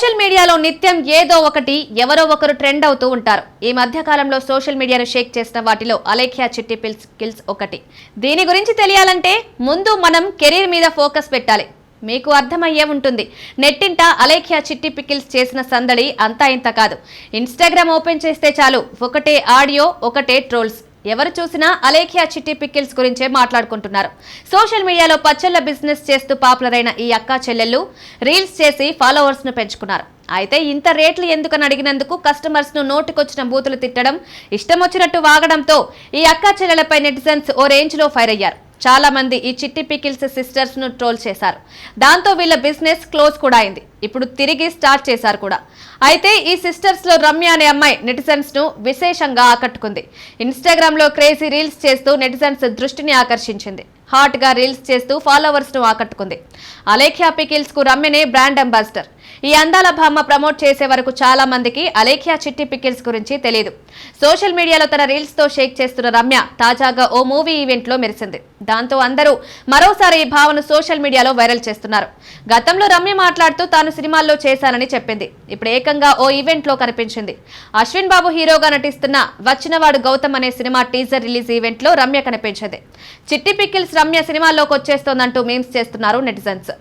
Social మీడియాలో నిత్యం ఏదో ఒకటి ఎవరో ఒకరు ట్రెండ్ అవుతూ ఉంటారు. ఈ మధ్య కాలంలో సోషల్ మీడియాను షేక్ చేసిన వాటిలో అలేఖ్యా చిట్టి పిల్స్ కిల్స్ ఒకటి. దీని గురించి తెలియాలంటే ముందు మనం కెరీర్ మీద ఫోకస్ పెట్టాలి. మీకు అర్థమయ్యే ఉంటుంది. నెట్టింట అలేఖ్య చిట్టి పికిల్స్ చేసిన సందడి అంతా ఇంత కాదు. ఇన్స్టాగ్రామ్ ఓపెన్ చేస్తే చాలు. ఒకటే ఆడియో ఒకటే ట్రోల్స్. ఎవరు చూసినా అలేఖ్యా చిట్టి పికిల్స్ గురించే మాట్లాడుకుంటున్నారు. సోషల్ మీడియాలో పచ్చళ్ళ బిజినెస్ చేస్తూ పాపులర్ అయిన ఈ అక్కా చెల్లెళ్ళు రీల్స్ చేసి ఫాలోవర్స్ను పెంచుకున్నారు. అయితే ఇంత రేట్లు ఎందుకని అడిగినందుకు కస్టమర్స్ను నోటికొచ్చిన బూతులు తిట్టడం ఇష్టం వచ్చినట్టు వాగడంతో ఈ అక్కా చెల్లెలపై నెటిజన్స్ ఓ రేంజ్లో ఫైర్ అయ్యారు. చాలా మంది ఈ చిట్టి పికిల్స్ సిస్టర్స్ను ట్రోల్ చేశారు. దాంతో వీళ్ళ బిజినెస్ క్లోజ్ కూడా అయింది. ఇప్పుడు తిరిగి స్టార్ట్ చేశారు కూడా. అయితే ఈ సిస్టర్స్లో రమ్య అనే అమ్మాయి నెటిజన్స్ను విశేషంగా ఆకట్టుకుంది. ఇన్స్టాగ్రామ్లో క్రేజీ రీల్స్ చేస్తూ నెటిజన్స్ దృష్టిని ఆకర్షించింది. హాట్గా రీల్స్ చేస్తూ ఫాలోవర్స్ను ఆకట్టుకుంది. అలేఖ్యా పికిల్స్కు రమ్యనే బ్రాండ్ అంబాసిడర్ ఈ అందాల భామ ప్రమోట్ చేసే వరకు చాలా మందికి అలేఖ్యా చిట్టి పికిల్స్ గురించి తెలియదు సోషల్ మీడియాలో తన రీల్స్తో షేక్ చేస్తున్న రమ్య తాజాగా ఓ మూవీ ఈవెంట్లో మెరిసింది. దాంతో అందరూ మరోసారి ఈ భావను సోషల్ మీడియాలో వైరల్ చేస్తున్నారు. గతంలో రమ్య మాట్లాడుతూ తాను సినిమాల్లో చేశానని చెప్పింది. ఇప్పుడు ఏకంగా ఓ ఈవెంట్లో కనిపించింది. అశ్విన్ బాబు హీరోగా నటిస్తున్న వచ్చినవాడు గౌతమ్ అనే సినిమా టీజర్ రిలీజ్ ఈవెంట్లో రమ్య కనిపించింది. చిట్టి పికిల్స్ రమ్య సినిమాల్లోకి వచ్చేస్తోందంటూ మీమ్స్ చేస్తున్నారు నెటిజన్స్.